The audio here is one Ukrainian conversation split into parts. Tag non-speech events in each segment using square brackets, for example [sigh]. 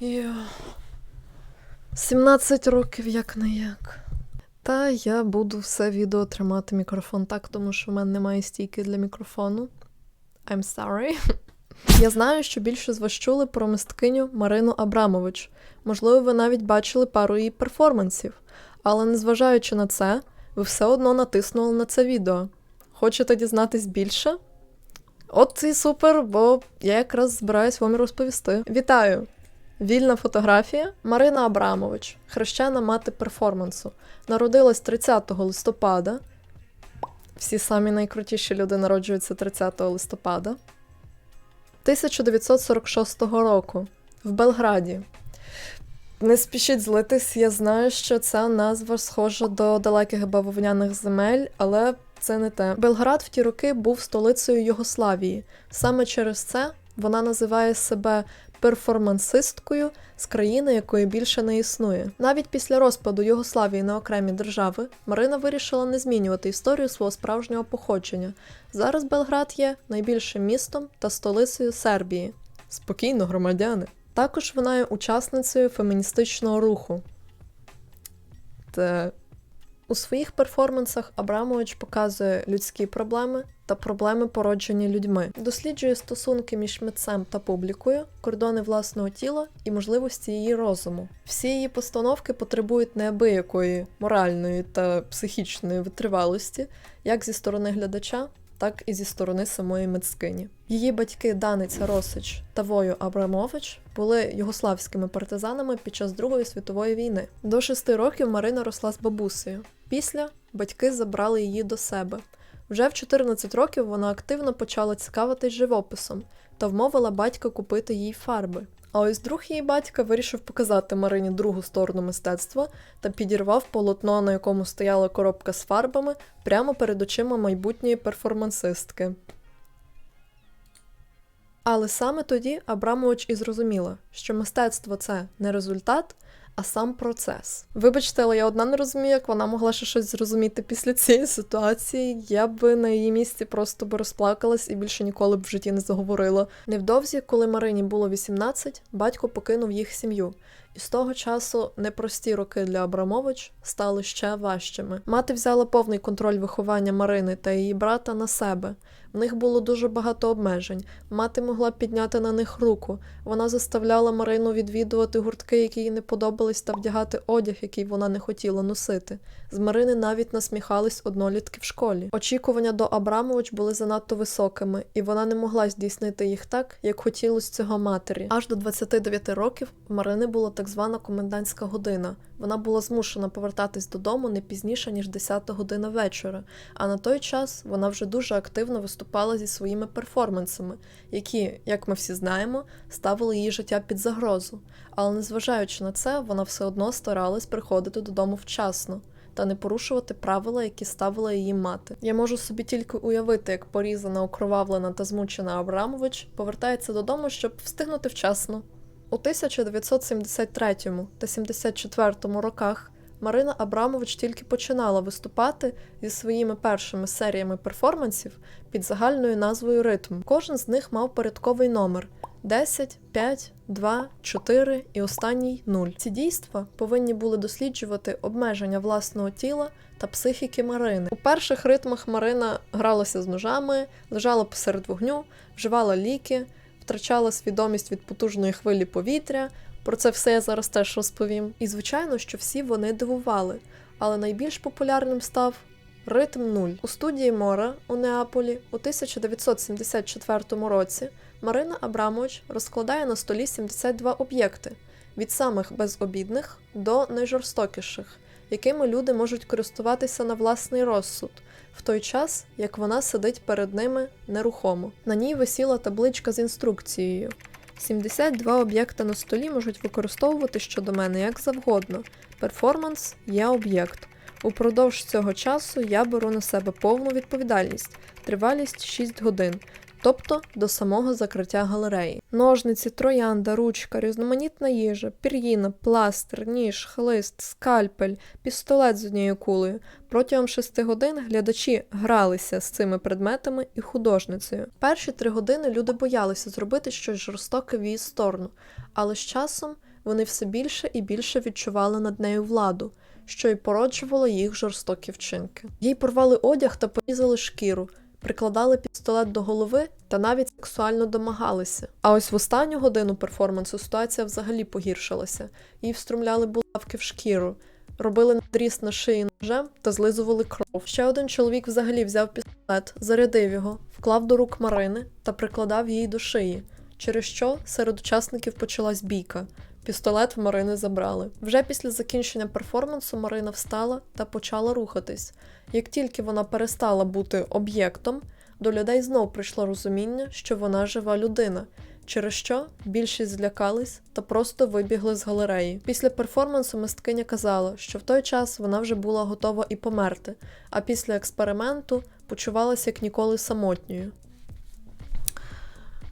Йо. 17 років як не як. Та я буду все відео тримати мікрофон так, тому що в мене немає стійки для мікрофону. I'm sorry. [laughs] Я знаю, що більше з вас чули про мисткиню Марину Абрамович. Можливо, ви навіть бачили пару її перформансів. Але незважаючи на це, ви все одно натиснули на це відео. Хочете дізнатись більше? От і супер, бо я якраз збираюсь вам розповісти. Вітаю! Вільна фотографія Марина Абрамович, хрещена мати перформансу. Народилась 30 листопада. Всі самі найкрутіші люди народжуються 30 листопада. 1946 року в Белграді. Не спішіть злитись, я знаю, що ця назва схожа до далеких бавовняних земель, але це не те. Белград в ті роки був столицею Югославії. Саме через це вона називає себе перформансисткою з країни, якої більше не існує. Навіть після розпаду Югославії на окремі держави Марина вирішила не змінювати історію свого справжнього походження. Зараз Белград є найбільшим містом та столицею Сербії. Спокійно, громадяни. Також вона є учасницею феміністичного руху. Та у своїх перформансах Абрамович показує людські проблеми та проблеми, породжені людьми, досліджує стосунки між митцем та публікою, кордони власного тіла і можливості її розуму. Всі її постановки потребують неабиякої моральної та психічної витривалості, як зі сторони глядача, так і зі сторони самої митцкині. Її батьки Даниця Росич та Вою Абрамович були югославськими партизанами під час Другої світової війни. До шести років Марина росла з бабусею. Після батьки забрали її до себе. Вже в 14 років вона активно почала цікавитись живописом та вмовила батька купити їй фарби. А ось друг її батька вирішив показати Марині другу сторону мистецтва та підірвав полотно, на якому стояла коробка з фарбами, прямо перед очима майбутньої перформансистки. Але саме тоді Абрамович і зрозуміла, що мистецтво це не результат, а сам процес. Вибачте, але я одна не розумію, як вона могла ще щось зрозуміти після цієї ситуації. Я би на її місці просто би розплакалась і більше ніколи б в житті не заговорила. Невдовзі, коли Марині було 18, батько покинув їх сім'ю. І з того часу непрості роки для Абрамович стали ще важчими. Мати взяла повний контроль виховання Марини та її брата на себе. В них було дуже багато обмежень. Мати могла підняти на них руку. Вона заставляла Марину відвідувати гуртки, які їй не подобались, та вдягати одяг, який вона не хотіла носити. З Марини навіть насміхались однолітки в школі. Очікування до Абрамович були занадто високими, і вона не могла здійснити їх так, як хотілося цього матері. Аж до 29 років Марини була так звана комендантська година. Вона була змушена повертатись додому не пізніше ніж 10 година вечора. А на той час вона вже дуже активно виступала зі своїми перформансами, які, як ми всі знаємо, ставили її життя під загрозу. Але незважаючи на це, вона все одно старалась приходити додому вчасно. Та не порушувати правила, які ставила її мати. Я можу собі тільки уявити, як порізана, окровавлена та змучена Абрамович повертається додому, щоб встигнути вчасно. У 1973 та 74 роках Марина Абрамович тільки починала виступати зі своїми першими серіями перформансів під загальною назвою Ритм. Кожен з них мав порядковий номер 10, 5, 2, 4 і останній 0. Ці дійства повинні були досліджувати обмеження власного тіла та психіки Марини. У перших ритмах Марина гралася з ножами, лежала посеред вогню, вживала ліки, втрачала свідомість від потужної хвилі повітря. Про це все я зараз теж розповім. І звичайно, що всі вони дивували, але найбільш популярним став ритм 0. У студії Мора у Неаполі у 1974 році Марина Абрамович розкладає на столі 72 об'єкти від самих безобідних до найжорстокіших, якими люди можуть користуватися на власний розсуд, в той час як вона сидить перед ними нерухомо. На ній висіла табличка з інструкцією. 72 об'єкта на столі можуть використовувати щодо мене як завгодно. Перформанс є об'єкт. Упродовж цього часу я беру на себе повну відповідальність, тривалість 6 годин. Тобто до самого закриття галереї. Ножниці, троянда, ручка, різноманітна їжа, пір'їна, пластир, ніж, хлист, скальпель, пістолет з однією кулею. Протягом шести годин глядачі гралися з цими предметами і художницею. Перші три години люди боялися зробити щось жорстоке в її сторону, але з часом вони все більше і більше відчували над нею владу, що й породжувало їх жорстокі вчинки. Їй порвали одяг та порізали шкіру, прикладали пістолет до голови та навіть сексуально домагалися. А ось в останню годину перформансу ситуація взагалі погіршилася. Їй встромляли булавки в шкіру, робили надріз на шиї ножем та злизували кров. Ще один чоловік взагалі взяв пістолет, зарядив його, вклав до рук Марини та прикладав її до шиї, через що серед учасників почалась бійка. Пістолет в Марини забрали. Вже після закінчення перформансу Марина встала та почала рухатись. Як тільки вона перестала бути об'єктом, до людей знов прийшло розуміння, що вона жива людина, через що більшість злякались та просто вибігли з галереї. Після перформансу мисткиня казала, що в той час вона вже була готова і померти, а після експерименту почувалася як ніколи самотньою.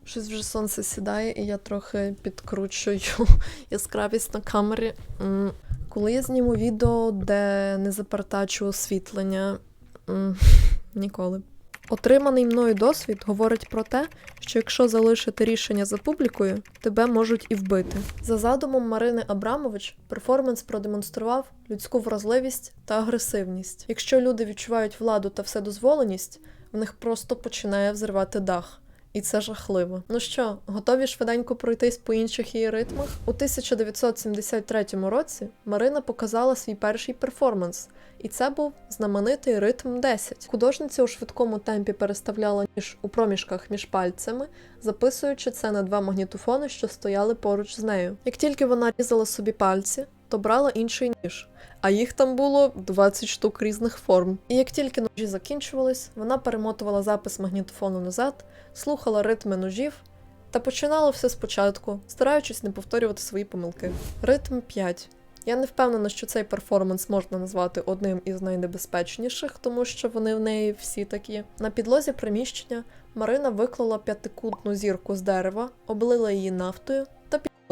Щось вже сонце сідає, і я трохи підкручую [laughs] яскравість на камері. Коли я зніму відео, де не запертачу освітлення, [laughs] ніколи. Отриманий мною досвід говорить про те, що якщо залишити рішення за публікою, тебе можуть і вбити. За задумом Марини Абрамович, перформанс продемонстрував людську вразливість та агресивність. Якщо люди відчувають владу та вседозволеність, в них просто починає взривати дах. І це жахливо. Ну що, готові швиденько пройтись по інших її ритмах? У 1973 році Марина показала свій перший перформанс, і це був знаменитий ритм 10. Художниця у швидкому темпі переставляла ніж у проміжках між пальцями, записуючи це на два магнітофони, що стояли поруч з нею. Як тільки вона різала собі пальці, то брала інший ніж. А їх там було 20 штук різних форм. І як тільки ножі закінчувались, вона перемотувала запис магнітофону назад, слухала ритми ножів та починала все спочатку, стараючись не повторювати свої помилки. Ритм 5. Я не впевнена, що цей перформанс можна назвати одним із найнебезпечніших, тому що вони в неї всі такі. На підлозі приміщення Марина виклала п'ятикутну зірку з дерева, облила її нафтою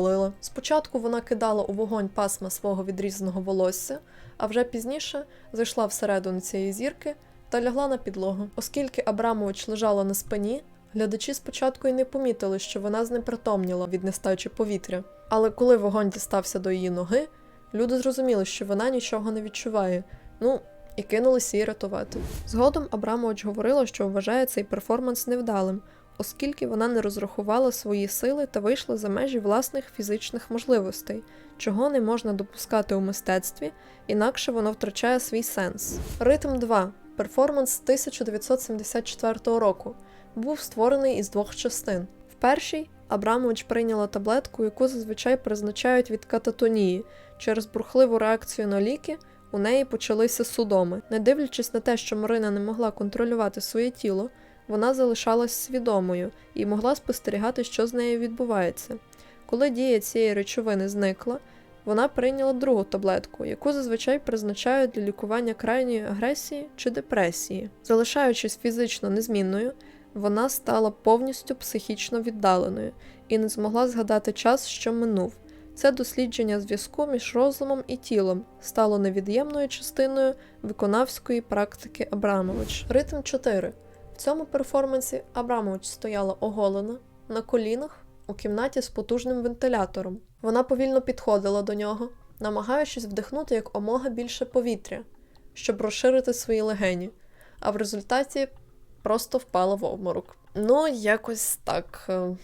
та. Спочатку вона кидала у вогонь пасма свого відрізаного волосся, а вже пізніше зайшла всередину цієї зірки та лягла на підлогу. Оскільки Абрамович лежала на спині, глядачі спочатку й не помітили, що вона знепритомніла від нестачі повітря. Але коли вогонь дістався до її ноги, люди зрозуміли, що вона нічого не відчуває. Ну, і кинулися її рятувати. Згодом Абрамович говорила, що вважає цей перформанс невдалим, оскільки вона не розрахувала свої сили та вийшла за межі власних фізичних можливостей, чого не можна допускати у мистецтві, інакше воно втрачає свій сенс. Ритм 2. Перформанс 1974 року був створений із двох частин. В першій Абрамович прийняла таблетку, яку зазвичай призначають від кататонії. Через бурхливу реакцію на ліки у неї почалися судоми. Не дивлячись на те, що Марина не могла контролювати своє тіло, вона залишалась свідомою і могла спостерігати, що з нею відбувається. Коли дія цієї речовини зникла, вона прийняла другу таблетку, яку зазвичай призначають для лікування крайньої агресії чи депресії. Залишаючись фізично незмінною, вона стала повністю психічно віддаленою і не змогла згадати час, що минув. Це дослідження зв'язку між розумом і тілом стало невід'ємною частиною виконавської практики Абрамович. Ритм 4. Цьому перформансі Абрамович стояла оголена на колінах у кімнаті з потужним вентилятором. Вона повільно підходила до нього, намагаючись вдихнути як омога більше повітря, щоб розширити свої легені, а в результаті просто впала в обморок. Ну, якось так. Е,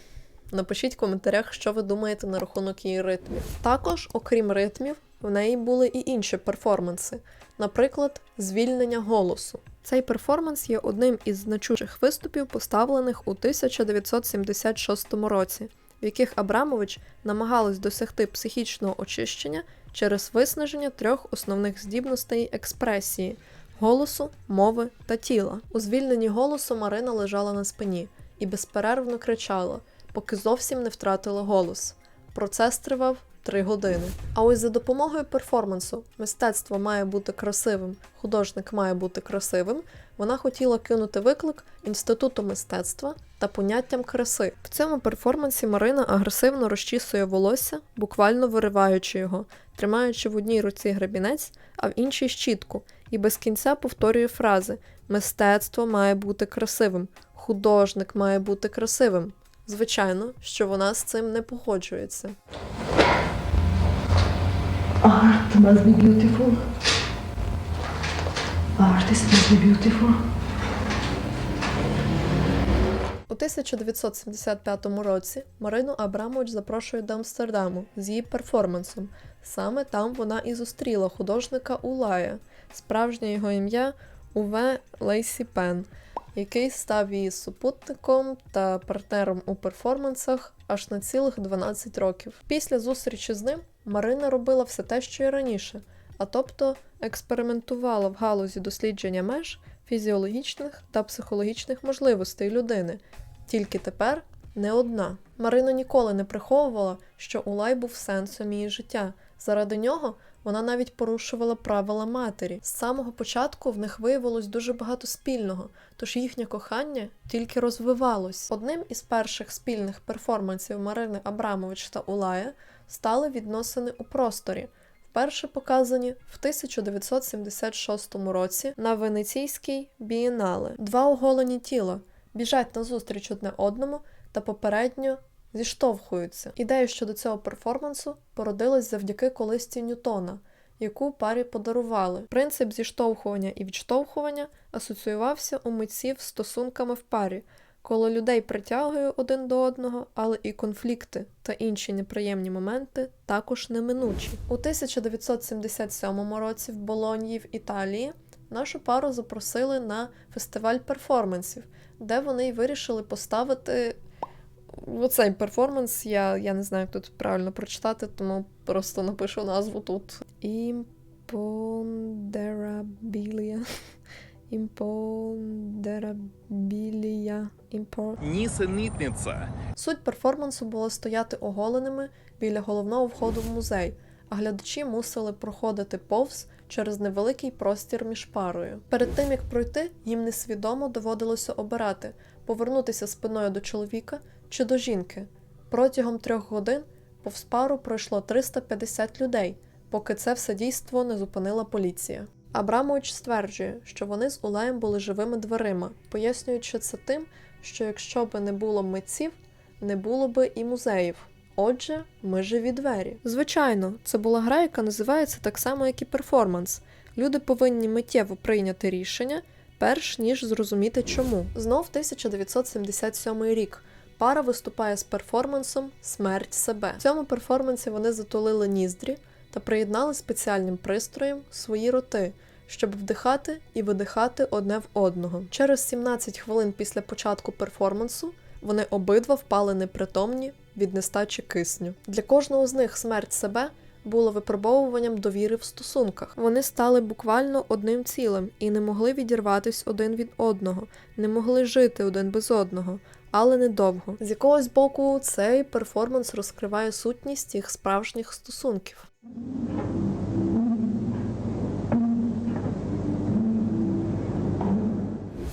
Напишіть в коментарях, що ви думаєте на рахунок її ритмів. Також, окрім ритмів, в неї були і інші перформанси, наприклад, звільнення голосу. Цей перформанс є одним із значущих виступів, поставлених у 1976 році, в яких Абрамович намагалась досягти психічного очищення через виснаження трьох основних здібностей експресії голосу, мови та тіла. У звільненні голосу Марина лежала на спині і безперервно кричала, поки зовсім не втратила голос. Процес тривав 3 години. А ось за допомогою перформансу мистецтво має бути красивим, художник має бути красивим. Вона хотіла кинути виклик інституту мистецтва та поняттям краси. В цьому перформансі Марина агресивно розчісує волосся, буквально вириваючи його, тримаючи в одній руці гребінець, а в іншій щітку, і без кінця повторює фрази: Мистецтво має бути красивим, художник має бути красивим. Звичайно, що вона з цим не погоджується. Art must be beautiful. Artist must be beautiful. У 1975 році Марину Абрамович запрошує до Амстердаму з її перформансом. Саме там вона і зустріла художника Улая, справжнє його ім'я Уве Лейсі Пен, який став її супутником та партнером у перформансах аж на цілих 12 років. Після зустрічі з ним Марина робила все те, що й раніше, а тобто експериментувала в галузі дослідження меж фізіологічних та психологічних можливостей людини. Тільки тепер не одна. Марина ніколи не приховувала, що Улай був сенсом її життя. Заради нього вона навіть порушувала правила матері. З самого початку в них виявилось дуже багато спільного, тож їхнє кохання тільки розвивалось. Одним із перших спільних перформансів Марини Абрамович та Улая стали відносини у просторі. Вперше показані в 1976 році на Венеційській бієнале. Два оголені тіла біжать назустріч одне одному та попередньо зіштовхуються. Ідея щодо цього перформансу породилась завдяки колисці Ньютона, яку парі подарували. Принцип зіштовхування і відштовхування асоціювався у митців стосунками в парі, коли людей притягує один до одного, але і конфлікти та інші неприємні моменти також неминучі. У 1977 році в Болоньї в Італії нашу пару запросили на фестиваль перформансів, де вони й вирішили поставити оцей перформанс. Я, я не знаю, як тут правильно прочитати, тому просто напишу назву тут. Imponderabilia. Imponderabilia. Impor... Нісенітниця. Суть перформансу була стояти оголеними біля головного входу в музей, а глядачі мусили проходити повз через невеликий простір між парою. Перед тим як пройти, їм несвідомо доводилося обирати повернутися спиною до чоловіка чи до жінки. Протягом трьох годин повз пару пройшло 350 людей, поки це все дійство не зупинила поліція. Абрамович стверджує, що вони з Улаєм були живими дверима, пояснюючи це тим, що якщо би не було митців, не було би і музеїв. Отже, ми живі двері. Звичайно, це була гра, яка називається так само, як і перформанс. Люди повинні миттєво прийняти рішення, перш ніж зрозуміти чому. Знов 1977 рік. Пара виступає з перформансом Смерть себе. В цьому перформансі вони затулили ніздрі та приєднали спеціальним пристроєм свої роти, щоб вдихати і видихати одне в одного. Через 17 хвилин після початку перформансу вони обидва впали непритомні від нестачі кисню. Для кожного з них смерть себе було випробовуванням довіри в стосунках. Вони стали буквально одним цілим і не могли відірватись один від одного, не могли жити один без одного. Але недовго. З якогось боку цей перформанс розкриває сутність їх справжніх стосунків.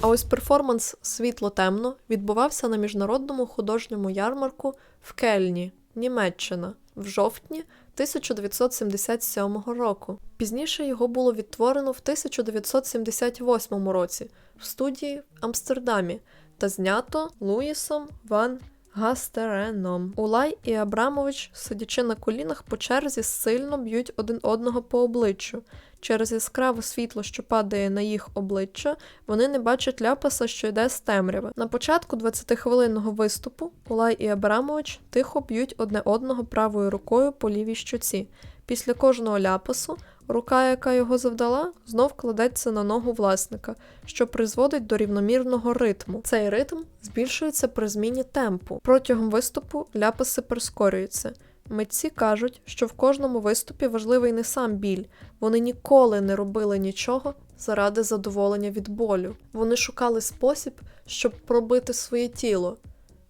А ось перформанс Світло-темно відбувався на міжнародному художньому ярмарку в Кельні, Німеччина, в жовтні 1977 року. Пізніше його було відтворено в 1978 році в студії в Амстердамі та знято Луїсом Ван Гастереном. Улай і Абрамович, сидячи на колінах по черзі, сильно б'ють один одного по обличчю. Через яскраве світло, що падає на їх обличчя, вони не бачать ляпаса, що йде з темряви. На початку 20-хвилинного виступу Улай і Абрамович тихо б'ють одне одного правою рукою по лівій щоці. Після кожного ляпасу рука, яка його завдала, знов кладеться на ногу власника, що призводить до рівномірного ритму. Цей ритм збільшується при зміні темпу. Протягом виступу ляпаси прискорюються. Митці кажуть, що в кожному виступі важливий не сам біль, вони ніколи не робили нічого заради задоволення від болю. Вони шукали спосіб, щоб пробити своє тіло,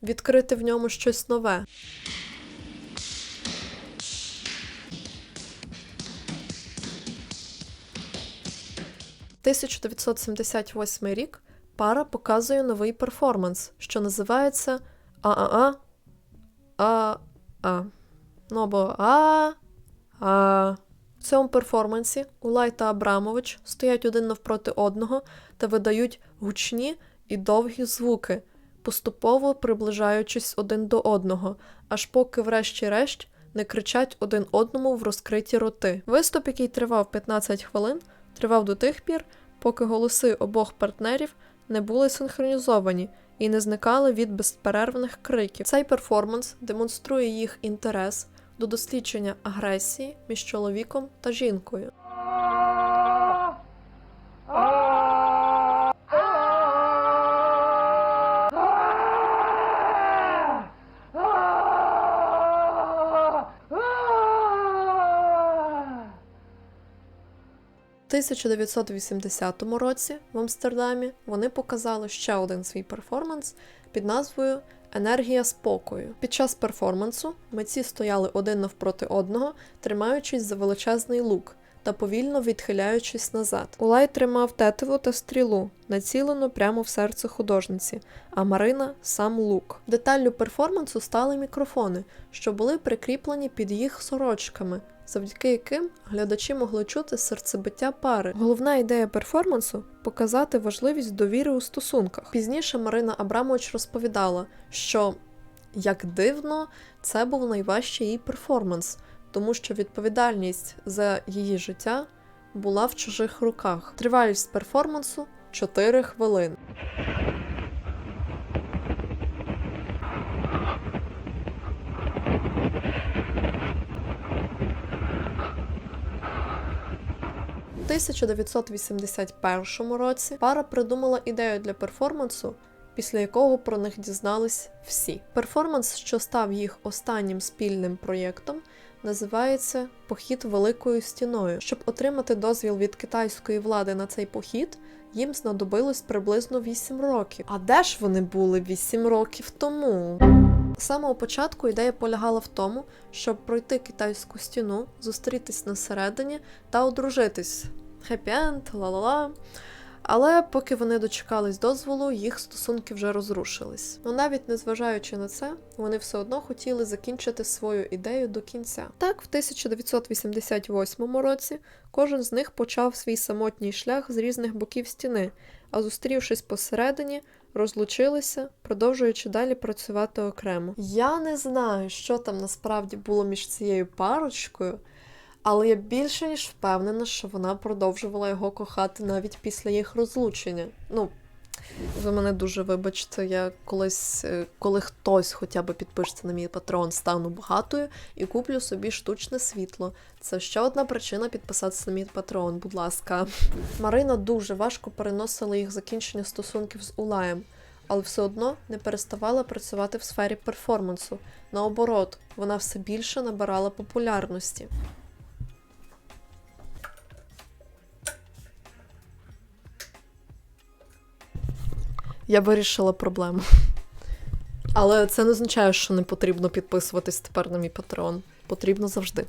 відкрити в ньому щось нове. 1978 рік пара показує новий перформанс, що називається ААА А А. Ну або А А. В цьому перформансі Улай та Абрамович стоять один навпроти одного та видають гучні і довгі звуки, поступово приближаючись один до одного, аж поки, врешті-решт, не кричать один одному в розкриті роти. Виступ, який тривав 15 хвилин, тривав до тих пір, поки голоси обох партнерів не були синхронізовані і не зникали від безперервних криків. Цей перформанс демонструє їх інтерес до дослідження агресії між чоловіком та жінкою. 1980 році в Амстердамі вони показали ще один свій перформанс під назвою Енергія спокою. Під час перформансу митці стояли один навпроти одного, тримаючись за величезний лук та повільно відхиляючись назад. Улай тримав тетиву та стрілу, націлену прямо в серце художниці, а Марина сам лук. Деталлю перформансу стали мікрофони, що були прикріплені під їх сорочками, завдяки яким глядачі могли чути серцебиття пари. Головна ідея перформансу показати важливість довіри у стосунках. Пізніше Марина Абрамович розповідала, що як дивно, це був найважчий її перформанс, тому що відповідальність за її життя була в чужих руках. Тривалість перформансу 4 хвилини. 1981 році пара придумала ідею для перформансу, після якого про них дізнались всі. Перформанс, що став їх останнім спільним проєктом, називається Похід Великою стіною. Щоб отримати дозвіл від китайської влади на цей похід, їм знадобилось приблизно 8 років. А де ж вони були 8 років тому? З самого початку ідея полягала в тому, щоб пройти китайську стіну, зустрітись на середині та одружитись. Хеппі-енд, ла-ла-ла. Але поки вони дочекались дозволу, їх стосунки вже розрушились. Ну навіть незважаючи на це, вони все одно хотіли закінчити свою ідею до кінця. Так, в 1988 році кожен з них почав свій самотній шлях з різних боків стіни, а зустрівшись посередині, розлучилися, продовжуючи далі працювати окремо. Я не знаю, що там насправді було між цією парочкою. Але я більше ніж впевнена, що вона продовжувала його кохати навіть після їх розлучення. Ну, ви мене дуже вибачте, я колись, е, коли хтось хоча б підпишеться на мій патрон, стану багатою і куплю собі штучне світло. Це ще одна причина підписатися на мій патрон, будь ласка. Марина дуже важко переносила їх закінчення стосунків з Улаєм, але все одно не переставала працювати в сфері перформансу. Наоборот, вона все більше набирала популярності. Я вирішила проблему. Але це не означає, що не потрібно підписуватись тепер на мій патрон. Потрібно завжди.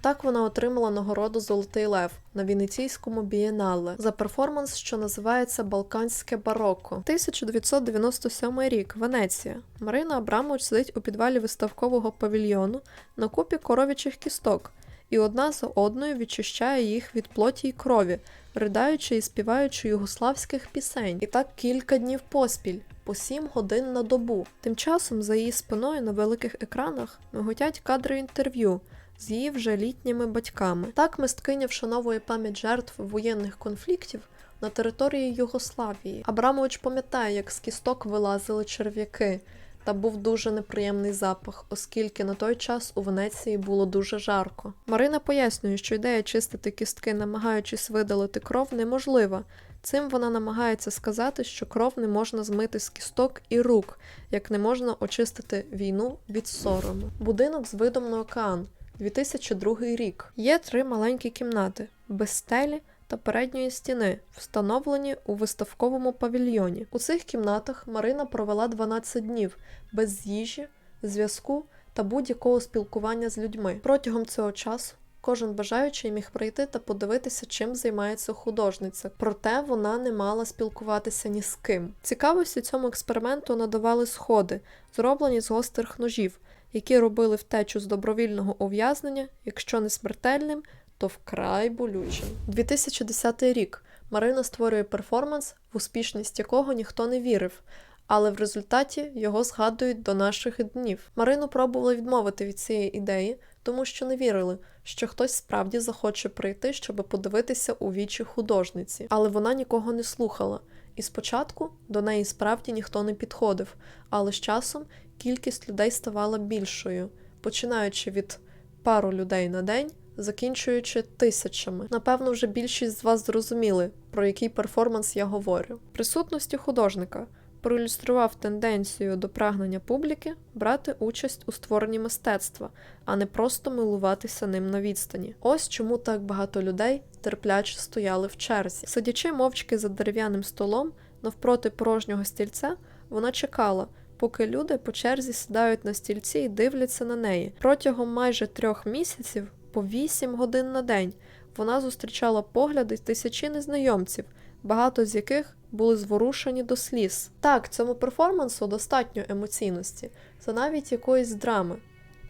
Так вона отримала нагороду Золотий Лев на Венеційському бієнале за перформанс, що називається Балканське бароко. 1997 рік, Венеція. Марина Абрамович сидить у підвалі виставкового павільйону на купі коров'ячих кісток, і одна за одною відчищає їх від плоті й крові, ридаючи і співаючи югославських пісень. І так кілька днів поспіль, по сім годин на добу. Тим часом за її спиною на великих екранах миготять кадри інтерв'ю з її вже літніми батьками. Так мисткиня вшановує пам'ять жертв воєнних конфліктів на території Югославії. Абрамович пам'ятає, як з кісток вилазили черв'яки. Та був дуже неприємний запах, оскільки на той час у Венеції було дуже жарко. Марина пояснює, що ідея чистити кістки, намагаючись видалити кров, неможлива. Цим вона намагається сказати, що кров не можна змити з кісток і рук, як не можна очистити війну від сорому. Будинок з видом на океан, 2002 рік. Є три маленькі кімнати без стелі та передньої стіни, встановлені у виставковому павільйоні. У цих кімнатах Марина провела 12 днів без їжі, зв'язку та будь-якого спілкування з людьми. Протягом цього часу Кожен бажаючий міг прийти та подивитися, чим займається художниця. Проте вона не мала спілкуватися ні з ким. Цікавості цьому експерименту надавали сходи, зроблені з гострих ножів, які робили втечу з добровільного ув'язнення, якщо не смертельним, то вкрай болючим. 2010 рік Марина створює перформанс, в успішність якого ніхто не вірив. Але в результаті його згадують до наших днів. Марину пробували відмовити від цієї ідеї, тому що не вірили, що хтось справді захоче прийти, щоб подивитися у вічі художниці. Але вона нікого не слухала. І спочатку до неї справді ніхто не підходив, але з часом кількість людей ставала більшою, починаючи від пару людей на день, закінчуючи тисячами. Напевно, вже більшість з вас зрозуміли, про який перформанс я говорю. Присутності художника проілюстрував тенденцію до прагнення публіки брати участь у створенні мистецтва, а не просто милуватися ним на відстані. Ось чому так багато людей терпляче стояли в черзі. Сидячи мовчки за дерев'яним столом навпроти порожнього стільця, вона чекала. Поки люди по черзі сідають на стільці і дивляться на неї. Протягом майже трьох місяців, по вісім годин на день, вона зустрічала погляди тисячі незнайомців, багато з яких були зворушені до сліз. Так, цьому перформансу достатньо емоційності, це навіть якоїсь драми.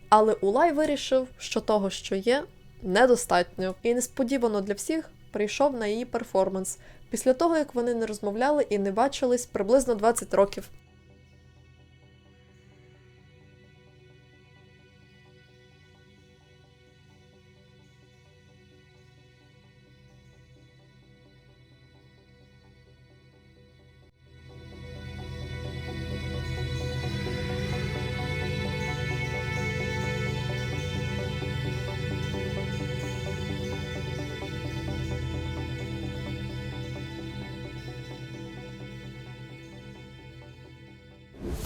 Але Улай вирішив, що того, що є, недостатньо. І несподівано для всіх прийшов на її перформанс після того, як вони не розмовляли і не бачились приблизно 20 років.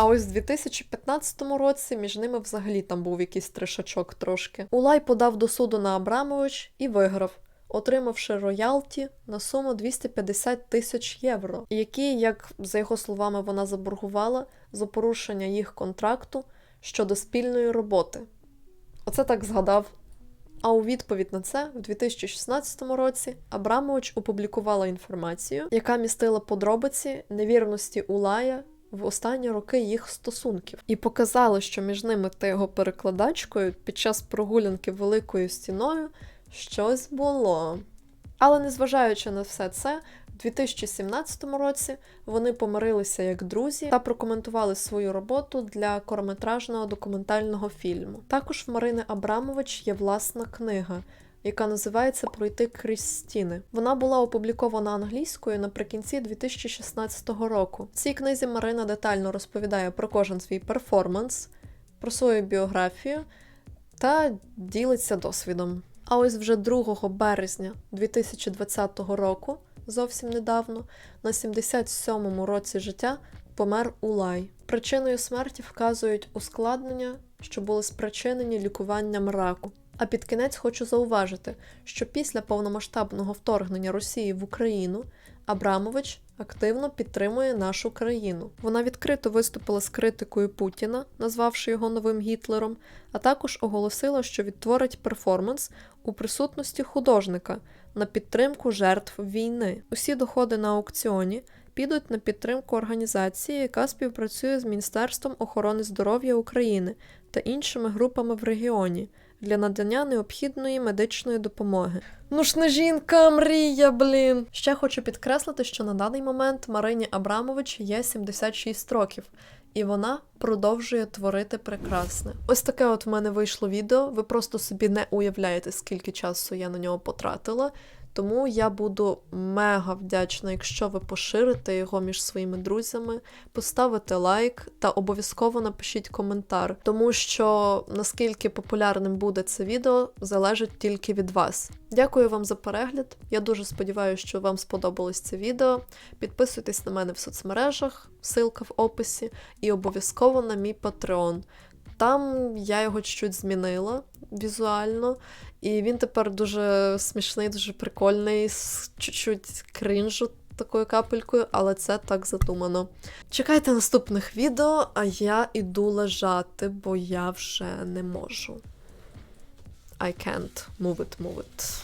А ось в 2015 році між ними взагалі там був якийсь тришачок трошки. Улай подав до суду на Абрамович і виграв, отримавши роялті на суму 250 тисяч євро, які, як за його словами, вона заборгувала за порушення їх контракту щодо спільної роботи. Оце так згадав. А у відповідь на це в 2016 році Абрамович опублікувала інформацію, яка містила подробиці невірності Улая в останні роки їх стосунків, і показали, що між ними та його перекладачкою під час прогулянки великою стіною щось було. Але незважаючи на все це, в 2017 році вони помирилися як друзі та прокоментували свою роботу для корометражного документального фільму. Також в Марини Абрамович є власна книга, яка називається Пройти крізь стіни. Вона була опублікована англійською наприкінці 2016 року. В цій книзі Марина детально розповідає про кожен свій перформанс, про свою біографію та ділиться досвідом. А ось вже 2 березня 2020 року, зовсім недавно, на 77-му році життя помер Улай. Причиною смерті вказують ускладнення, що були спричинені лікуванням раку. А під кінець хочу зауважити, що після повномасштабного вторгнення Росії в Україну Абрамович активно підтримує нашу країну. Вона відкрито виступила з критикою Путіна, назвавши його новим Гітлером, а також оголосила, що відтворить перформанс у присутності художника на підтримку жертв війни. Усі доходи на аукціоні підуть на підтримку організації, яка співпрацює з Міністерством охорони здоров'я України та іншими групами в регіоні для надання необхідної медичної допомоги. Ну ж не жінка, мрія, блін. Ще хочу підкреслити, що на даний момент Марині Абрамович є 76 років. І вона продовжує творити прекрасне. Ось таке от в мене вийшло відео. Ви просто собі не уявляєте, скільки часу я на нього потратила. Тому я буду мега вдячна, якщо ви поширите його між своїми друзями, поставите лайк та обов'язково напишіть коментар, тому що наскільки популярним буде це відео, залежить тільки від вас. Дякую вам за перегляд. Я дуже сподіваюся, що вам сподобалось це відео. Підписуйтесь на мене в соцмережах, ссылка в описі, і обов'язково на мій Patreon. Там я його чуть-чуть змінила візуально, і він тепер дуже смішний, дуже прикольний, з чуть-чуть кринжу такою капелькою, але це так задумано. Чекайте наступних відео, а я іду лежати, бо я вже не можу. I can't move it, move it.